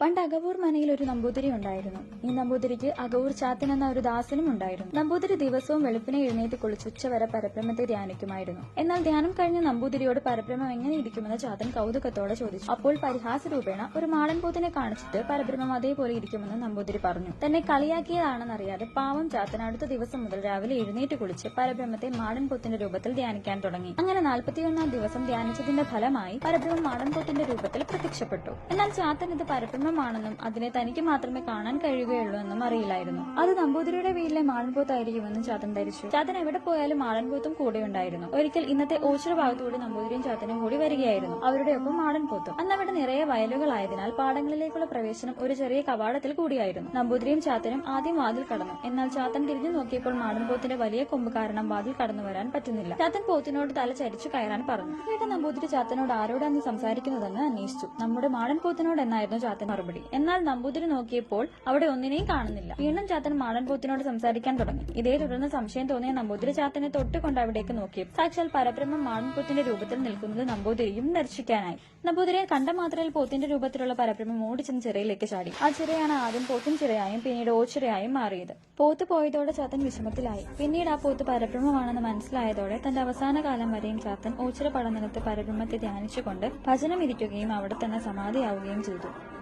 പണ്ട് അകവൂർ മനയിൽ ഒരു നമ്പൂതിരി ഉണ്ടായിരുന്നു. ഈ നമ്പൂതിരിക്ക് അകവൂർ ചാത്തൻ എന്ന ഒരു ദാസനും ഉണ്ടായിരുന്നു. നമ്പൂതിരി ദിവസവും വെളുപ്പിനെ എഴുന്നേറ്റ് കുളിച്ച് ഉച്ചവരെ പരബ്രഹ്മത്തെ ധ്യാനിക്കുമായിരുന്നു. എന്നാൽ ധ്യാനം കഴിഞ്ഞ നമ്പൂതിരിയോട് പരബ്രഹ്മം എങ്ങനെ ഇരിക്കുമെന്ന് ചാത്തൻ കൗതുകത്തോടെ ചോദിച്ചു. അപ്പോൾ പരിഹാസ രൂപേണ ഒരു മാളൻ പോത്തിനെ കാണിച്ചിട്ട് പരബ്രഹ്മം അതേപോലെ ഇരിക്കുമെന്ന് നമ്പൂതിരി പറഞ്ഞു. തന്നെ കളിയാക്കിയതാണെന്നറിയാതെ പാവം ചാത്തൻ അടുത്ത ദിവസം മുതൽ രാവിലെ എഴുന്നേറ്റ് കുളിച്ച് പരബ്രഹ്മത്തെ മാളൻ പൂത്തിന്റെ രൂപത്തിൽ ധ്യാനിക്കാൻ തുടങ്ങി. അങ്ങനെ നാൽപ്പത്തിയൊന്നാം ദിവസം ധ്യാനിച്ചതിന്റെ ഫലമായി പരബ്രഹ്മം മാളൻ പൂത്തിന്റെ രൂപത്തിൽ പ്രത്യക്ഷപ്പെട്ടു. എന്നാൽ ചാത്തൻ ഇത് പരബ്രഹ്മമാണെന്നും അതിനെ തനിക്ക് മാത്രമേ കാണാൻ കഴിയുകയുള്ളൂ എന്നും അറിയില്ലായിരുന്നു. അത് നമ്പൂതിരിയുടെ വീട്ടിലെ മാളൻപൂത്തായിരിക്കുമെന്നും ചാതൻ ധരിച്ചു. ചാതൻ എവിടെ പോയാലും മാടൻപോത്തും കൂടെ ഉണ്ടായിരുന്നു. ഒരിക്കൽ ഇന്നത്തെ ഓച്ചിറ ഭാഗത്തുകൂടി നമ്പൂതിരിയും ചാത്തനും കൂടി വരികയായിരുന്നു. അവരുടെ ഒപ്പം മാടൻപോത്തും. അന്ന് അവിടെ നിറയെ വയലുകളായതിനാൽ പാടങ്ങളിലേക്കുള്ള പ്രവേശനം ഒരു ചെറിയ കവാടത്തിൽ കൂടിയായിരുന്നു. നമ്പൂതിരിയും ചാത്തനും ആദ്യം വാതിൽ കടന്നു. എന്നാൽ ചാത്തൻ തിരിഞ്ഞു നോക്കിയപ്പോൾ മാടൻപോത്തിന്റെ വലിയ കൊമ്പ് കാരണം വാതിൽ കടന്നു വരാൻ പറ്റുന്നില്ല. ചാത്തൻ പോത്തിനോട് തല ചരിച്ചു കയറാൻ പറഞ്ഞു. വീട്ടിൽ നമ്പൂതിരി ചാത്തനോട് ആരോടാണ് സംസാരിക്കുന്നതെന്ന് അന്വേഷിച്ചു. നമ്മുടെ മാടൻപോത്തിനോട് എന്നായിരുന്നു ചാത്തൻ മറുപടി. എന്നാൽ നമ്പൂതിരി നോക്കിയപ്പോൾ അവിടെ ഒന്നിനെയും കാണുന്നില്ല. വീണ്ടും ചാത്തൻ മാളൻ പോത്തിനോട് സംസാരിക്കാൻ തുടങ്ങി. ഇതേ തുടർന്ന് സംശയം തോന്നിയ നമ്പൂതിരി ചാത്തനെ തൊട്ടുകൊണ്ട് അവിടേക്ക് നോക്കി സാക്ഷാൽ പരബ്രഹ്മം മാളൻ പോത്തിന്റെ രൂപത്തിൽ നിൽക്കുന്നത് നമ്പൂതിരിയും ദർശിക്കാനായി. നമ്പൂതിരിയെ കണ്ട മാത്രയിൽ പോത്തിന്റെ രൂപത്തിലുള്ള പരബ്രഹ്മം ഓടിച്ചെന്ന് ചിറയിലേക്ക് ചാടി. ആ ചിറയാണ് ആദ്യം പോത്തും ചിറയായും പിന്നീട് ഓച്ചിറയായും മാറിയത്. പോത്ത് പോയതോടെ ചാത്തൻ വിഷമത്തിലായി. പിന്നീട് ആ പോത്ത് പരബ്രഹ്മമാണെന്ന് മനസ്സിലായതോടെ തന്റെ അവസാന കാലം വരെയും ചാത്തൻ ഓച്ചിറ പടനിലത്ത് പരബ്രഹ്മത്തെ ധ്യാനിച്ചുകൊണ്ട് ഭജനം ഇരിക്കുകയും അവിടെ തന്നെ സമാധിയാവുകയും ചെയ്തു.